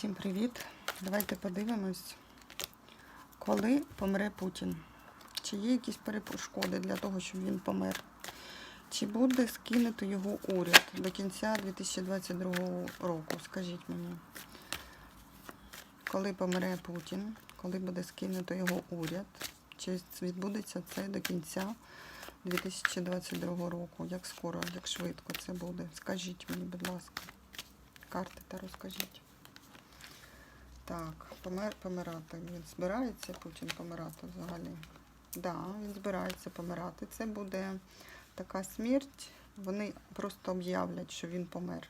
Всім привіт! Давайте подивимось, коли помре Путін. Чи є якісь перешкоди для того, щоб він помер? Чи буде скинуто його уряд до кінця 2022 року? Скажіть мені, коли помре Путін, коли буде скинуто його уряд? Чи відбудеться це до кінця 2022 року? Як скоро, як швидко це буде? Скажіть мені, будь ласка, карти та розкажіть. Так, помер, помирати. Він збирається Путін помирати взагалі? Так, да, він збирається помирати. Це буде така смерть. Вони просто об'являть, що він помер.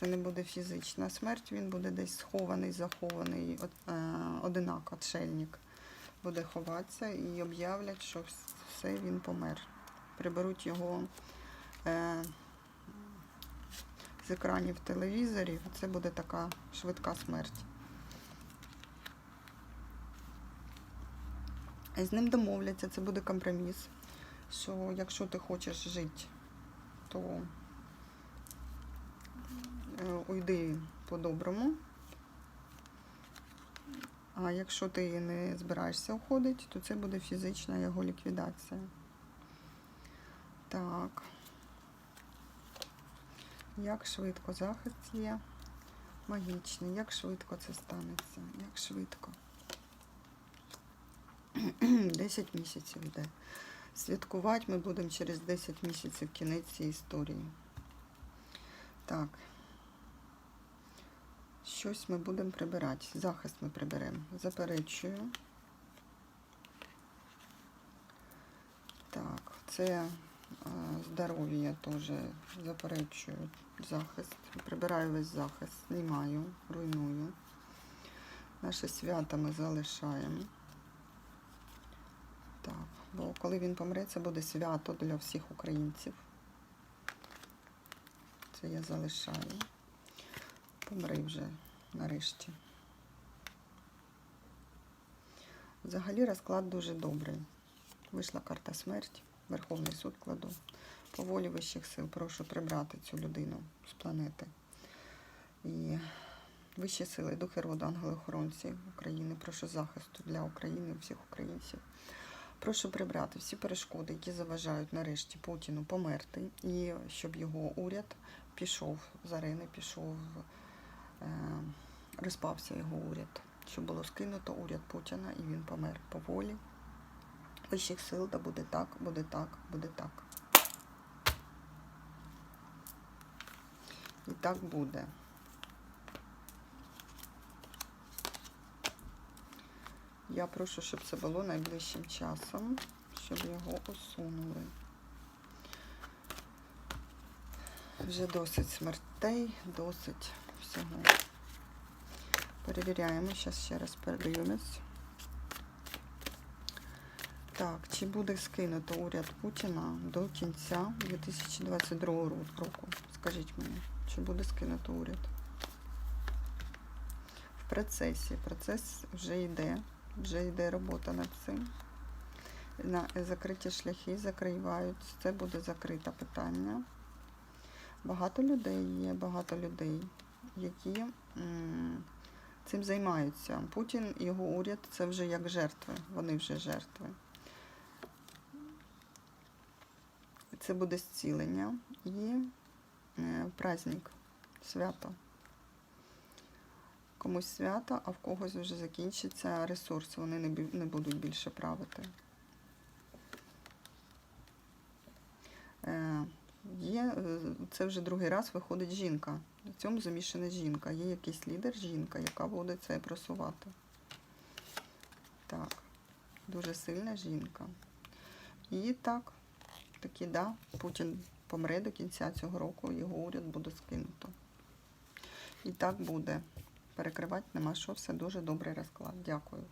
Це не буде фізична смерть, він буде десь схований, захований, е, одинак, отшельник. Буде ховатися і об'являть, що все, він помер. Приберуть його е, з екранів телевізорів. Це буде така швидка смерть. З ним домовляться, це буде компроміс. Що якщо ти хочеш жити, то е, уйди по-доброму. А якщо ти не збираєшся уходити, то це буде фізична його ліквідація. Так. Як швидко захист є? Магічний. Як швидко це станеться? Як швидко? 10 місяців йде. Святкувати ми будемо через 10 місяців кінець цієї історії. Так. Щось ми будемо прибирати. Захист ми приберемо. Заперечую. Так, це е, здоров'я теж заперечую. Захист. Прибираю весь захист, знімаю, руйную. Наше свято ми залишаємо. Так, бо коли він помре, це буде свято для всіх українців. Це я залишаю. Помри вже нарешті. Взагалі розклад дуже добрий. Вийшла карта смерть, Верховний суд кладу. По волі вищих сил прошу прибрати цю людину з планети. І вищі сили, духи роду, ангели-охоронці України, прошу захисту для України, всіх українців. Прошу прибрати всі перешкоди, які заважають нарешті Путіну померти, і щоб його уряд пішов з арени, пішов, е, розпався його уряд, щоб було скинуто уряд Путіна і він помер по волі. Вищих сил, да буде так, буде так, буде так. І так буде. Я прошу, щоб це було найближчим часом, щоб його усунули. Вже досить смертей, досить всього. Перевіряємо, зараз ще раз передивимось. Так, чи буде скинуто уряд Путіна до кінця 2022 року? Скажіть мені, чи буде скинуто уряд? В процесі. Процес вже йде. Вже йде робота над цим. На закриті шляхи закривають. Це буде закрите питання. Багато людей є, багато людей, які м цим займаються. Путін і його уряд це вже як жертви. Вони вже жертви. Це буде зцілення і е, праздник, свято комусь свято, а в когось вже закінчиться ресурс, вони не, будуть більше правити. Е, Є, Це вже другий раз виходить жінка. В цьому замішана жінка. Є якийсь лідер жінка, яка буде це просувати. Так, дуже сильна жінка. І так, таки, да, Путін помре до кінця цього року, його уряд буде скинуто. І так буде перекривати нема що, все дуже добрий розклад. Дякую.